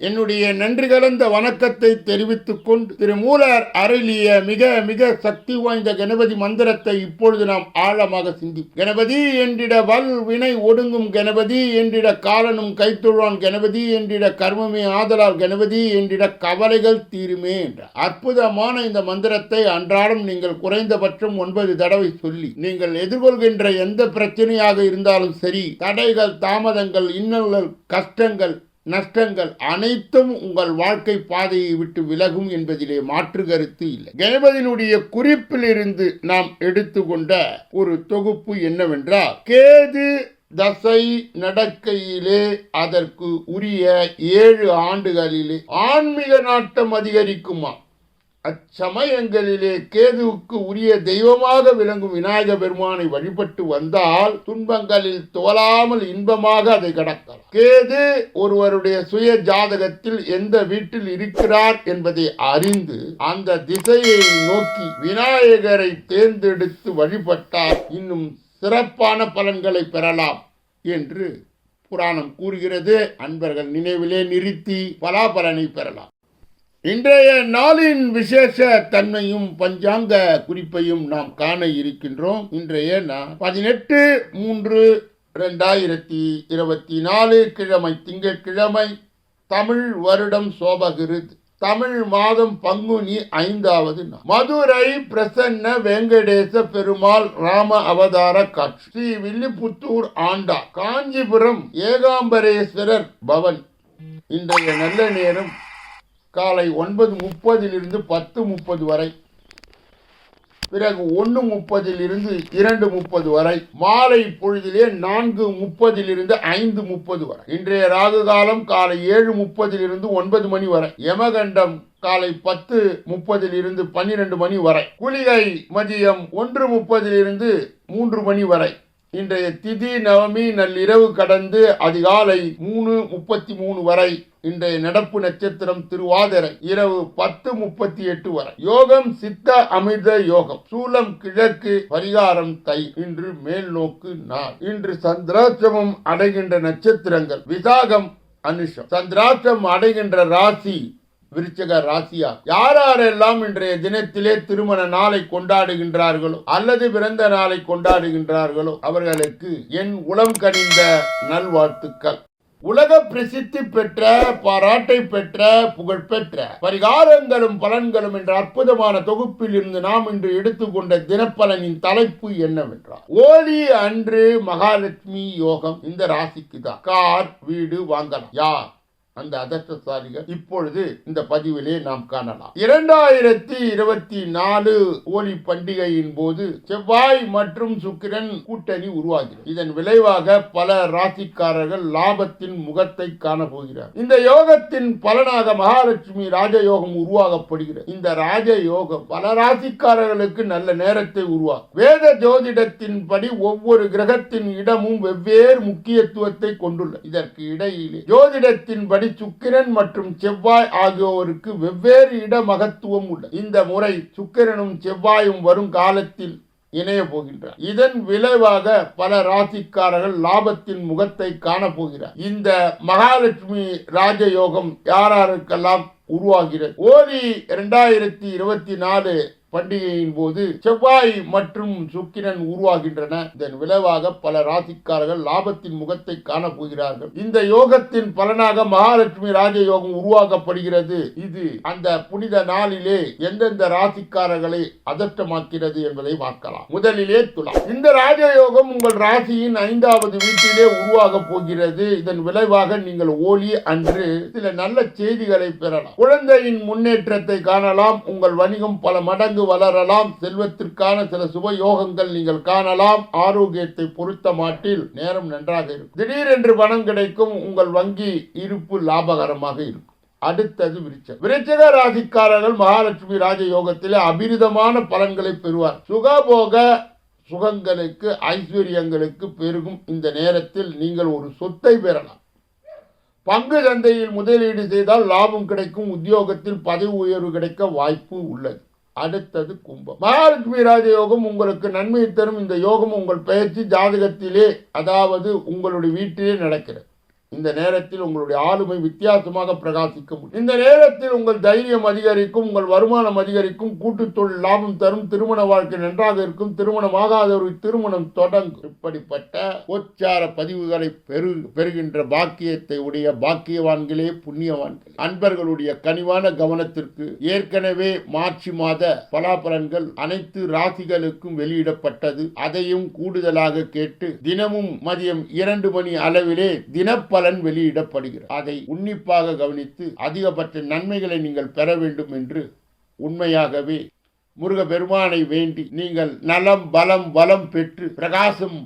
என்னுடைய நன்றி கலந்த வணக்கத்தை தெரிவித்துக் கொண்டு திரு மூலர் அருளிய மிக மிக சக்தி வாய்ந்த கணபதி மந்திரத்தை இப்பொழுது நாம் ஆழமாக சிந்திப்போம். கணபதி என்றிட வல் வினை ஒடுங்கும் கணபதி என்றிட காலனும் கைத்தொழுவான் கணபதி என்றிட கர்மமே ஆதலால் கணபதி என்றிட கவலைகள் தீருமே என்ற. அற்புதமான இந்த மந்திரத்தை அன்றாடம் நீங்கள் குறைந்தபட்சம் ஒன்பது தடவை சொல்லி நீங்கள் எதிர்கொள்கின்ற எந்த பிரச்சனையாக இருந்தாலும் சரி தடைகள் தாமதங்கள் இன்னல்கள் கஷ்டங்கள் நஷ்டங்கள் அனைத்தும் உங்கள் வாழ்க்கை பாதையை விட்டு விலகும் என்பதிலே மாற்று கருத்து இல்லை. கணபதியினுடைய குறிப்பிலிருந்து நாம் எடுத்துக்கொண்ட ஒரு தொகுப்பு என்னவென்றால் கேது தசை நடக்கையிலே அதற்கு உரிய ஏழு ஆண்டுகளிலே ஆன்மீக நாட்டம் அதிகரிக்குமா அச்சமயங்களிலே கேதுவுக்கு உரிய தெய்வமாக விளங்கும் விநாயக பெருமானை வழிபட்டு வந்தால் துன்பங்களில் துவலாமல் இன்பமாக அதை கடக்கலாம். கேது ஒருவருடைய சுய ஜாதகத்தில் எந்த வீட்டில் இருக்கிறார் என்பதை அறிந்து அந்த திசையை நோக்கி விநாயகரை தேர்ந்தெடுத்து வழிபட்டால் இன்னும் சிறப்பான பலன்களை பெறலாம் என்று புராணம் கூறுகிறது. அன்பர்கள் நினைவிலே நிறுத்தி பலாபலனை பெறலாம். இன்றைய நாளின் விசேஷ தன்மையும் பஞ்சாங்க குறிப்பையும் நாம் காண இருக்கின்றோம். இன்றைய நாள் பதினெட்டு மூன்று ரெண்டாயிரத்தி இருபத்தி நாலு கிழமை திங்கட்கிழமை தமிழ் வருடம் சோபகிருது தமிழ் மாதம் பங்குனி ஐந்தாவது நாள். மதுரை பிரசன்ன வெங்கடேச பெருமாள் ராம அவதார காட்சி. ஸ்ரீ வில்லிபுத்தூர் ஆண்டா காஞ்சிபுரம் ஏகாம்பரேஸ்வரர் பவன். இன்றைய நல்ல நேரம் காலை ஒன்பது முப்பதிலிருந்து பத்து முப்பது வரை. பிறகு ஒன்று முப்பதிலிருந்து இரண்டு முப்பது வரை. மாலை பொழுதிலே நான்கு முப்பதிலிருந்து ஐந்து முப்பது வரை. இன்றைய ராகு காலம் காலை ஏழு முப்பதிலிருந்து ஒன்பது மணி வரை. யமகண்டம் காலை பத்து முப்பதிலிருந்து பன்னிரண்டு மணி வரை. குளிகை மதியம் ஒன்று முப்பதிலிருந்து மூன்று மணி வரை. இன்றைய திதி நவமி நள்ளிரவு கடந்து அதிகாலை மூணு முப்பத்தி மூணு வரை இன்றைய நடப்பு நட்சத்திரம் திருவாதிரை இரவு பத்து முப்பத்தி எட்டு வரை. யோகம் சித்த அமிர்த யோகம். சூலம் கிழக்கு பரிகாரம் தை. இன்று மேல் நோக்கு நாள். இன்று சந்திராசிரமம் அடைகின்ற நட்சத்திரங்கள். விசாகம் அனுஷம். சந்திராட்சம் அடைகின்ற ராசி விருச்சக ராசியா? யாரெல்லாம் இன்றைய தினத்திலே திருமண நாளை கொண்டாடுகின்றார்களோ அல்லது பிறந்த நாளை கொண்டாடுகின்றார்களோ அவர்களுக்கு என் உளம் கனிந்த நல்வாழ்த்துக்கள். உலக பிரசித்தி பெற்ற பாராட்டை பெற்ற புகழ்பெற்ற பரிகாரங்களும் பலன்களும் என்ற அற்புதமான தொகுப்பில் இருந்து நாம் இன்று எடுத்துக்கொண்ட தினப்பலனின் தலைப்பு என்னவென்றால் ஓலி அன்று மகாலட்சுமி யோகம் இந்த ராசிக்கு தான் கார் வீடு வாங்கலாம். யார்? அந்த அதிர்ஷ்டசாலிகள் இப்பொழுது இந்த பதிவிலே நாம் காணலாம். இரண்டாயிரத்தி இருபத்தி நாலு ஹோலி பண்டிகையின் போது செவ்வாய் மற்றும் சுக்கிரன் கூட்டணி உருவாகிறது. இதன் விளைவாக பல ராசிக்காரர்கள் லாபத்தின் முகத்தை காணப்போகிறார். இந்த யோகத்தின் பலனாக மகாலட்சுமி ராஜயோகம் உருவாகப்படுகிறது. இந்த ராஜயோகம் பல ராசிக்காரர்களுக்கு நல்ல நேரத்தை உருவாக்கும். வேத ஜோதிடத்தின் படி ஒவ்வொரு கிரகத்தின் இடமும் வெவ்வேறு முக்கியத்துவத்தை கொண்டுள்ளது. இதற்கு இடையிலே ஜோதிடத்தின் படி சுக்கிரன் மற்றும் செவ்வாய் ஆகியோருக்கு வெவ்வேறு இட மகத்துவம் உள்ளது இந்த முறை சுக்கிரனும் செவ்வாயும் வரும் காலத்தில் இணைய போகின்றார் இதன் விளைவாக பல ராசிக்காரர்கள் லாபத்தின் முகத்தை காணப்போகிறார். இந்த மகாலட்சுமி ராஜயோகம் யாராருக்கெல்லாம் உருவாகிறது? ஓரி இரண்டாயிரத்தி இருபத்தி நாலு பண்டிகையின் போது செவ்வாய் மற்றும் சுக்கிரன் உருவாகின்றன. இதன் விளைவாக பல ராசிக்காரர்கள் லாபத்தின் முகத்தை காணப்போகிறார்கள். இந்த யோகத்தின் பலனாக மகாலட்சுமி ராஜயோகம் உருவாக்கப்படுகிறது. இது அந்த புனித நாளிலே எந்தெந்த ராசிக்காரர்களை அதட்டமாக்கிறது என்பதை பார்க்கலாம். முதலிலே துலாம். இந்த ராஜயோகம் உங்கள் ராசியின் ஐந்தாவது வீட்டிலே உருவாக போகிறது. இதன் விளைவாக நீங்கள் ஓலி அன்று சில நல்ல செய்திகளை பெறலாம். குழந்தையின் முன்னேற்றத்தை காணலாம். உங்கள் வணிகம் பல மடங்கு நன்கு வளரலாம். செல்வத்திற்கான சில சுப யோகங்கள் நீங்கள் காணலாம். ஆரோக்கியத்தை பொருத்த மாட்டில் நேரம் நன்றாக இருக்கும். திடீரென்று பணம் கிடைக்கும். உங்கள் வங்கி இருப்பு லாபகரமாக இருக்கும். அடுத்தது விருச்சம் விருச்சக ராசிக்காரர்கள் மகாலட்சுமி ராஜ யோகத்திலே அபிரிதமான பலன்களை பெறுவார். சுகபோக சுகங்களுக்கு ஐஸ்வர்யங்களுக்கு பெருகும். இந்த நேரத்தில் நீங்கள் ஒரு சொத்தை பெறலாம். பங்கு சந்தையில் முதலீடு செய்தால் லாபம் கிடைக்கும். உத்தியோகத்தில் பதவி உயர்வு கிடைக்க வாய்ப்பு உள்ளது. அடுத்தது கும்பம். மகாலட்சுமி ராஜ யோகம் உங்களுக்கு நன்மையை தரும். இந்த யோகம் உங்கள் பெயர்ச்சி ஜாதகத்திலே அதாவது உங்களுடைய வீட்டிலே நடக்கிறது. இந்த நேரத்தில் உங்களுடைய ஆளுமை வித்தியாசமாக பிரகாசிக்க முடியும் இந்த நேரத்தில் உங்கள் தைரியம் அதிகரிக்கும் உங்கள் வருமானம் அதிகரிக்கும் கூட்டு தொழில் லாபம் தரும் திருமண வாழ்க்கை நன்றாக இருக்கும் திருமணம் ஆகாதவருக்கு திருமணம் தொடங்கும். இப்படிப்பட்ட உச்சார பதிவுகளை பெரு பெறுகின்ற பாக்கியத்தை உடைய பாக்கியவான்களே புண்ணியவான்கள். அன்பர்களுடைய கனிவான கவனத்திற்கு ஏற்கனவே மார்ச் மாத பலாபலன்கள் அனைத்து ராசிகளுக்கும் வெளியிடப்பட்டது. அதையும் கூடுதலாக கேட்டு தினமும் மதியம் இரண்டு மணி அளவிலே தினப்ப பலன் வெளியிடப்படுகிறது. அதை உன்னிப்பாக கவனித்து அதிகபட்ச நன்மைகளை நீங்கள் பெற வேண்டும் என்று உண்மையாகவே முருக பெருமானை வேண்டி நீங்கள் நலம் பலம் வளம் பெற்று பிரகாசம்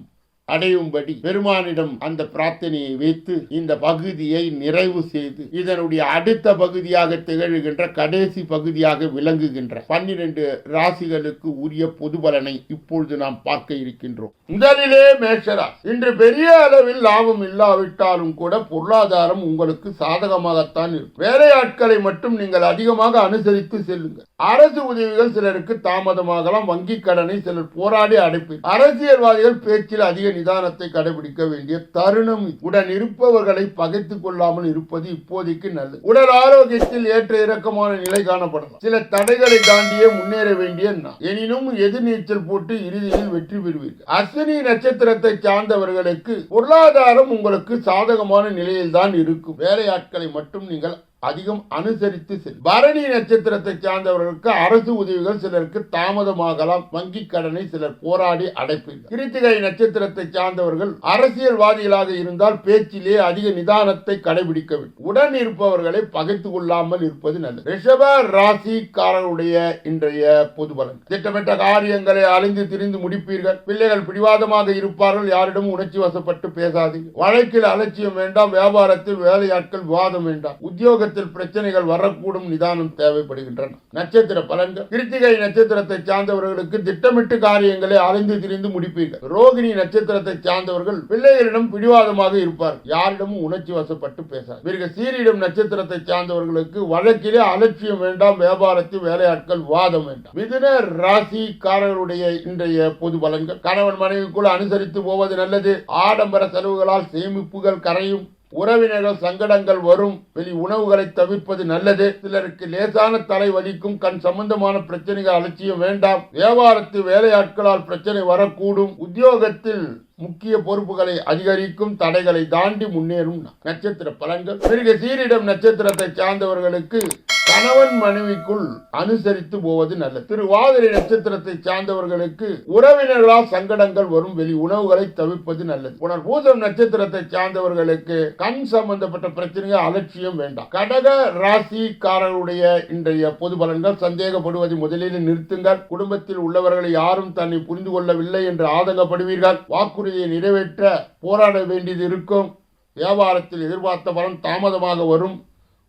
அடையும்படி பெருமானிடம் அந்த பிரார்த்தனையை வைத்து இந்த பகுதியை நிறைவு செய்து இதனுடைய அடுத்த பகுதியாக திகழ்கின்ற கடைசி பகுதியாக விளங்குகின்ற பன்னிரண்டு ராசிகளுக்கு உரிய பொது பலனை இப்பொழுது நாம் பார்க்க இருக்கின்றோம். முதலிலே மேஷரா இன்று பெரிய அளவில் லாபம் இல்லாவிட்டாலும் கூட பொருளாதாரம் உங்களுக்கு சாதகமாகத்தான் இருக்கும். வேலையாட்களை மட்டும் நீங்கள் அதிகமாக அனுசரித்து செல்லுங்கள். அரசு உதவிகள் சிலருக்கு தாமதமாகலாம். வங்கி கடனை சிலர் போராடி அடைப்பு அரசியல்வாதிகள் பேச்சில் அதிக நிதானத்தை கடைபிடிக்க வேண்டிய தருணம் உடன் இருப்பவர்களை பகைத்துக் கொள்ளாமல் இருப்பது இப்போதைக்கு நல்லது. உடல் ஆரோக்கியத்தில் ஏற்ற இறக்கமான நிலை காணப்படலாம். சில தடைகளை தாண்டியே முன்னேற வேண்டிய எனினும் எதிர்நீச்சல் போட்டு இறுதியில் வெற்றி பெறுவீர்கள். அஸ்வினி நட்சத்திரத்தை சார்ந்தவர்களுக்கு பொருளாதாரம் உங்களுக்கு சாதகமான நிலையில் தான் இருக்கும். வேலையாட்களை மட்டும் நீங்கள் அதிகம் அனுசரித்து செல் பரணி நட்சத்திரத்தை சார்ந்தவர்களுக்கு அரசு உதவிகள் சிலருக்கு தாமதமாகலாம் வங்கி கடனை சிலர் போராடி அடைப்பீர்கள். கிருத்திகை நட்சத்திரத்தை சார்ந்தவர்கள் அரசியல்வாதிகளாக இருந்தால் பேச்சிலே அதிக நிதானத்தை கடைபிடிக்க வேண்டும். உடன் இருப்பவர்களை பகைத்து கொள்ளாமல் இருப்பது நல்லது. ரிஷப ராசிக்காரருடைய இன்றைய பொது பலன். திட்டமிட்ட காரியங்களை அழிந்து திரிந்து முடிப்பீர்கள். பிள்ளைகள் பிடிவாதமாக இருப்பார்கள். யாரிடமும் உணர்ச்சி வசப்பட்டு பேசாதீர்கள். வழக்கில் அலட்சியம் வேண்டாம். வியாபாரத்தில் வேலையாட்கள் விவாதம் வேண்டாம். உத்தியோகத்தில் பிரச்சனைகள் வரக்கூடும் நிதானம் தேவைப்படுகின்றன. நட்சத்திர பலன்கள். கிருத்திகை நட்சத்திரத்தை சார்ந்தவர்களுக்கு திட்டமிட்டு காரியங்களை அலைந்து திரிந்து முடிப்பீர்கள். ரோகிணி நட்சத்திரத்தை சார்ந்தவர்கள் பிள்ளைகளிடம் பிடிவாதமாக இருப்பார். யாரிடமும் உணர்ச்சி வசப்பட்டு பேசார் இவர்கள் சீரிடம் நட்சத்திரத்தை சார்ந்தவர்களுக்கு வழக்கிலே அலட்சியம் வேண்டாம் வியாபாரத்தில் வேலையாட்கள் வாதம் வேண்டாம். மிதுன ராசிக்காரர்களுடைய இன்றைய பொது பலன்கள். கணவன் மனைவிக்குள் அனுசரித்து போவது நல்லது. ஆடம்பர செலவுகளால் சேமிப்புகள் கரையும். உறவினர்கள் சங்கடங்கள் வரும். வெளி உணவுகளை தவிர்ப்பது நல்லது. சிலருக்கு லேசான தலை வலிக்கும். கண் சம்பந்தமான பிரச்சனைகள் அலட்சியம் வேண்டாம். வியாபாரத்து வேலையாட்களால் பிரச்சனை வரக்கூடும். உத்தியோகத்தில் முக்கிய பொறுப்புகளை அதிகரிக்கும். தடைகளை தாண்டி முன்னேறும் நட்சத்திர பலன்கள். பிறகு சீரிடம் நட்சத்திரத்தை சார்ந்தவர்களுக்கு கணவன் மனைவிக்குள் அனுசரித்து போவது நல்லது. திருவாதிரை நட்சத்திரத்தை சார்ந்தவர்களுக்கு உறவினர்களால் சங்கடங்கள் வரும் வெளி உணவுகளை தவிர்ப்பது நல்லது. புனர் பூசம் நட்சத்திரத்தை சார்ந்தவர்களுக்கு கண் சம்பந்தப்பட்ட பிரச்சனைகள் அலட்சியம் வேண்டாம். கடக ராசிக்காரருடைய இன்றைய பொது பலன்கள் சந்தேகப்படுவதை முதலில் நிறுத்துங்கள். குடும்பத்தில் உள்ளவர்களை யாரும் தன்னை புரிந்து கொள்ளவில்லை என்று ஆதங்கப்படுவீர்கள். வாக்குறுதியை நிறைவேற்ற போராட வேண்டியது இருக்கும். வியாபாரத்தில் எதிர்பார்த்த பலன் தாமதமாக வரும்.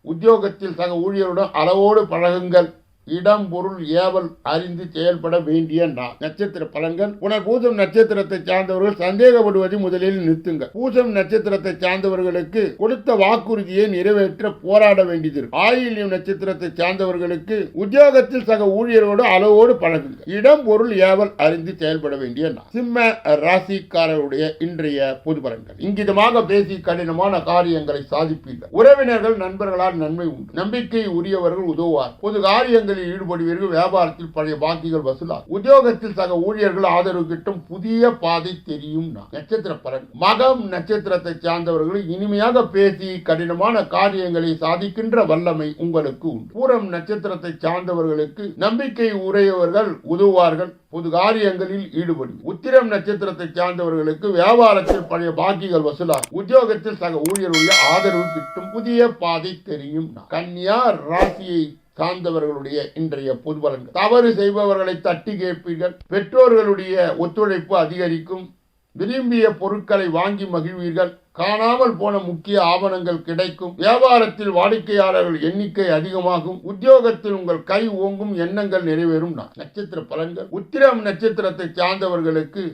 உத்தியோகத்தில் சக ஊழியருடன் அளவோடு பழகுங்கள். இடம் பொருள் ஏவல் அறிந்து செயல்பட வேண்டிய நான் நட்சத்திர பலன்கள். உணர் பூசம் நட்சத்திரத்தை சார்ந்தவர்கள் சந்தேகப்படுவதை முதலில் நிறுத்துங்க பூசம் நட்சத்திரத்தை சார்ந்தவர்களுக்கு கொடுத்த வாக்குறுதியை நிறைவேற்ற போராட வேண்டியது ஆயில்யம் நட்சத்திரத்தை சார்ந்தவர்களுக்கு உத்தியோகத்தில் சக ஊழியரோடு அளவோடு பழகுங்க இடம் பொருள் ஏவல் அறிந்து செயல்பட வேண்டிய நான் சிம்ம ராசிக்காரருடைய இன்றைய பொது பலன்கள். இங்கிதமாக பேசி கடினமான காரியங்களை சாதிப்பீர்கள். உறவினர்கள் நண்பர்களால் நன்மை உண்டு. நம்பிக்கை உரியவர்கள் உதவுவார் பொது காரியங்கள் காரியங்களில் ஈடுபடுவீர்கள் வியாபாரத்தில் பழைய பாக்கிகள் வசூலாகும். உத்தியோகத்தில் சக ஊழியர்கள் ஆதரவு கிட்டும் புதிய பாதை தெரியும் நட்சத்திர பலன். மகம் நட்சத்திரத்தை சார்ந்தவர்கள் இனிமையாக பேசி கடினமான காரியங்களை சாதிக்கின்ற வல்லமை உங்களுக்கு உண்டு. பூரம் நட்சத்திரத்தை சார்ந்தவர்களுக்கு நம்பிக்கை உடையவர்கள் உதவுவார்கள் பொது காரியங்களில் ஈடுபடும். உத்திரம் நட்சத்திரத்தை சார்ந்தவர்களுக்கு வியாபாரத்தில் பழைய பாக்கிகள் வசூலாகும். உத்தியோகத்தில் சக ஊழியர்களுடைய ஆதரவு கிட்டும் புதிய பாதை தெரியும் கன்னியா ராசியை சார்ந்தவர்களுடைய இன்றைய பொதுபலன்கள் தவறு செய்பவர்களை தட்டி கேட்பீர்கள். பெற்றோர்களுடைய ஒத்துழைப்பு அதிகரிக்கும். விரும்பிய பொருட்களை வாங்கி மகிழ்வீர்கள். காணாமல் போன முக்கிய ஆவணங்கள் கிடைக்கும். வியாபாரத்தில் வாடிக்கையாளர்கள் எண்ணிக்கை அதிகமாகும். உத்தியோகத்தில் உங்கள் கை ஓங்கும் எண்ணங்கள் நிறைவேறும். நட்சத்திர பலன்கள். உத்திரம் நட்சத்திரத்தை சார்ந்தவர்களுக்கு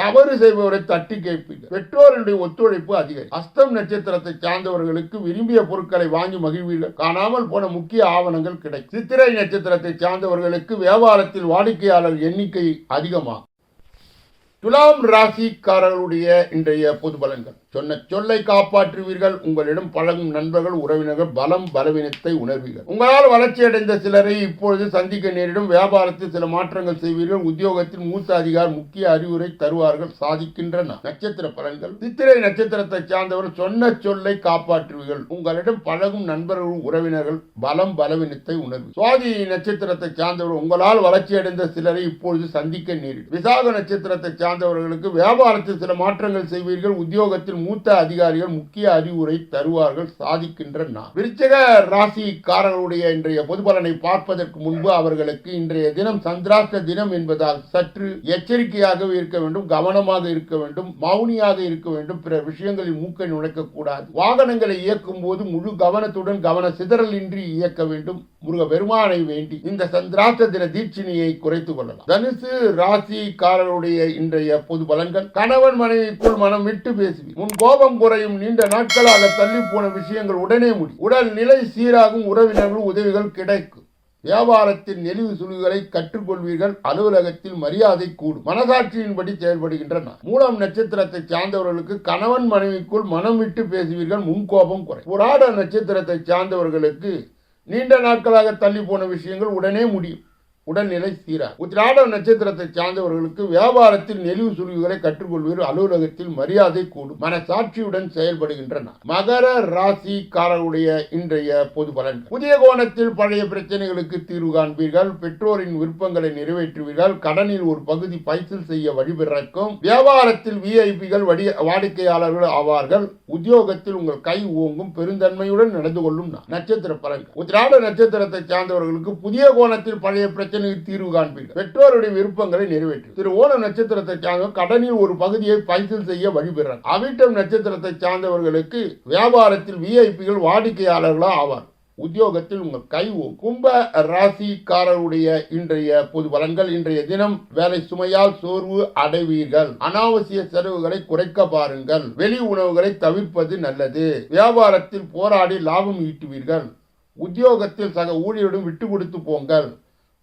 தவறு செய்பவரை தட்டி கேட்பீர்கள் பெற்றோருடைய ஒத்துழைப்பு அதிகரிக்கும். அஸ்தம் நட்சத்திரத்தை சார்ந்தவர்களுக்கு விரும்பிய பொருட்களை வாங்கி மகிழ்வீர்கள். காணாமல் போன முக்கிய ஆவணங்கள் கிடைக்கும். சித்திரை நட்சத்திரத்தை சார்ந்தவர்களுக்கு வியாபாரத்தில் வாடிக்கையாளர் எண்ணிக்கை அதிகமாகும். துலாம் ராசிக்காரர்களுடைய இன்றைய பொது பலன்கள். சொன்ன சொல்லை காப்பாற்றுவீர்கள் உங்களிடம் பழகும் நண்பர்கள் உறவினர்கள் பலம் பலவீனத்தை உணர்வீர்கள். உங்களால் வளர்ச்சி அடைந்த சிலரை இப்பொழுது சந்திக்க நேரிடும். வியாபாரத்தில் சில மாற்றங்கள் செய்வீர்கள். உத்தியோகத்தில் மூத்த அதிகார் முக்கிய அறிவுரை தருவார்கள் சாதிக்கின்றன. நட்சத்திர பலன்கள். சித்திரை நட்சத்திரத்தை சார்ந்தவர் சொன்ன சொல்லை காப்பாற்றுவீர்கள். உங்களிடம் பழகும் நண்பர்கள் உறவினர்கள் பலம் பலவீனத்தை உணர்வு சுவாதி நட்சத்திரத்தை சார்ந்தவர் உங்களால் வளர்ச்சி அடைந்த சிலரை இப்பொழுது சந்திக்க நேரிடும். விசாக நட்சத்திரத்தை சார்ந்தவர்களுக்கு வியாபாரத்தில் சில மாற்றங்கள் செய்வீர்கள். உத்தியோகத்தில் மூத்த அதிகாரிகள் முக்கிய அறிவுரை தருவார்கள். சாதிக்கின்றன விருச்சக ராசிக்காரர்களுடைய இன்றைய பொது பலனை பார்ப்பதற்கு முன்பு அவர்களுக்கு இன்றைய தினம் சந்திராஷ்ட தினம் என்பதால் சற்று எச்சரிக்கையாகவே இருக்க வேண்டும் கவனமாக இருக்க வேண்டும் மௌனியாக இருக்க வேண்டும். பிற விஷயங்களில் மூக்கை நுழைக்க கூடாது வாகனங்களை இயக்கும் போது முழு கவனத்துடன் கவன சிதறல் இன்றி இயக்க வேண்டும். முருக பெருமானை வேண்டி இந்த சந்திராஷ்ட தின தீட்சினியை குறைத்துக் கொள்ளலாம். தனுசு ராசிக்காரருடைய இன்றைய பொது பலன்கள். கணவன் மனைவிக்குள் மனம் விட்டு பேசுவி. உன் கோபம் குறையும் நீண்ட நாட்களாக தள்ளி போன விஷயங்கள் உடனே முடி. உடல் நிலை சீராகும் உறவினர்கள் உதவிகள் கிடைக்கும். வியாபாரத்தில் நெளிவு சுழிவுகளை கற்றுக்கொள்வீர்கள். அலுவலகத்தில் மரியாதை கூடும். மனசாட்சியின்படி செயல்படுகின்றன. மூலம் நட்சத்திரத்தை சார்ந்தவர்களுக்கு கணவன் மனைவிக்குள் மனம் விட்டு பேசுவீர்கள். முன்கோபம் குறை. புராட நட்சத்திரத்தை சார்ந்தவர்களுக்கு நீண்ட நாட்களாக தள்ளி போன விஷயங்கள் உடனே முடியும். உடல்நிலை சீரா உத்திராட நட்சத்திரத்தை சார்ந்தவர்களுக்கு வியாபாரத்தில் நெளிவு சுழிவுகளை கற்றுக்கொள்வது அலுவலகத்தில் மரியாதை கூடும். மனசாட்சியுடன் செயல்படுகின்றன. மகர ராசிக்காரருடைய இன்றைய பொது பலன் புதிய கோணத்தில் பழைய பிரச்சனைகளுக்கு தீர்வு காண்பீர்கள். பெற்றோரின் விருப்பங்களை நிறைவேற்றுவீர்கள். கடனில் ஒரு பகுதி பைசல் செய்ய வழிபிறக்கும் வியாபாரத்தில் விஐபிகள் வடி வாடிக்கையாளர்கள் ஆவார்கள். உத்தியோகத்தில் உங்கள் கை ஓங்கும். பெருந்தன்மையுடன் நடந்து கொள்ளும் நட்சத்திர பலன்கள். உத்திராட நட்சத்திரத்தை சார்ந்தவர்களுக்கு புதிய கோணத்தில் பழைய பிரச்சனை பிரச்சனைக்கு தீர்வு காண்பீர்கள். பெற்றோருடைய விருப்பங்களை நிறைவேற்றும் திரு ஓண நட்சத்திரத்தை சார்ந்த கடனில் ஒரு பகுதியை பைசல் செய்ய வழிபெறார் அவிட்டம் நட்சத்திரத்தை சார்ந்தவர்களுக்கு வியாபாரத்தில் விஐபிகள் வாடிக்கையாளர்களா ஆவார். உத்தியோகத்தில் உங்கள் கை ஓ- கும்ப ராசிக்காரருடைய இன்றைய பொது பலன்கள் இன்றைய தினம் வேலை சுமையால் சோர்வு அடைவீர்கள். அனாவசிய செலவுகளை குறைக்க பாருங்கள். வெளி உணவுகளை தவிர்ப்பது நல்லது. வியாபாரத்தில் போராடி லாபம் ஈட்டுவீர்கள். உத்தியோகத்தில் சக ஊழியருடன் விட்டு கொடுத்து போங்கள்.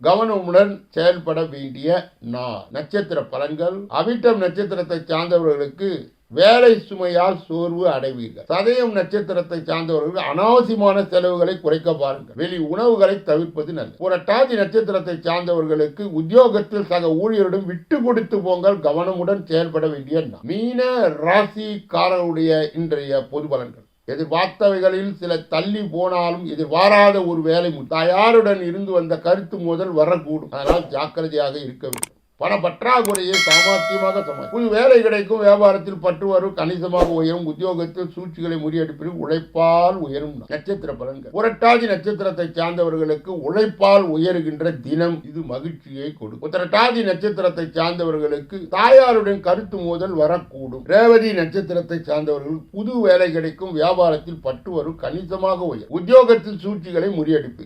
கவனமுடன் செயல்பட வேண்டிய நா நட்சத்திர பலன்கள். அவிட்டம் நட்சத்திரத்தை சார்ந்தவர்களுக்கு வேலை சுமையால் சோர்வு அடைவீர்கள். சதயம் நட்சத்திரத்தை சார்ந்தவர்கள் அனாவசியமான செலவுகளை குறைக்க பாருங்கள். வெளி உணவுகளை தவிர்ப்பது நல்லது. புரட்டாதி நட்சத்திரத்தை சார்ந்தவர்களுக்கு உத்தியோகத்தில் சக ஊழியரிடம் விட்டு கொடுத்து போங்கள். கவனமுடன் செயல்பட வேண்டிய மீன ராசிக்காரருடைய இன்றைய பொது பலன்கள். எதிர்பார்த்தவைகளில் சில தள்ளி போனாலும் எதிர்பாராத ஒரு வேலை தயாருடன் இருந்து வந்த கருத்து முதல் வரக்கூடும். அதனால் ஜாக்கிரதையாக இருக்க வேண்டும். பண பற்றாக்குறையை சாமர்த்தியமாக சமாளி புது வேலை கிடைக்கும் வியாபாரத்தில் பற்று வரும் கணிசமாக உயரும் உத்தியோகத்தில் சூழ்ச்சிகளை முறியடிப்பில் உழைப்பால் உயரும். நட்சத்திர பலன்கள். புரட்டாதி நட்சத்திரத்தை சார்ந்தவர்களுக்கு உழைப்பால் உயருகின்ற தினம். இது மகிழ்ச்சியை கொடுக்கும். உத்தரட்டாதி நட்சத்திரத்தை சார்ந்தவர்களுக்கு தாயாருடன் கருத்து மோதல் வரக்கூடும். ரேவதி நட்சத்திரத்தை சார்ந்தவர்களுக்கு புது வேலை கிடைக்கும் வியாபாரத்தில் பற்று வரும் கணிசமாக உயரும். உத்தியோகத்தில் சூழ்ச்சிகளை முறியடிப்பு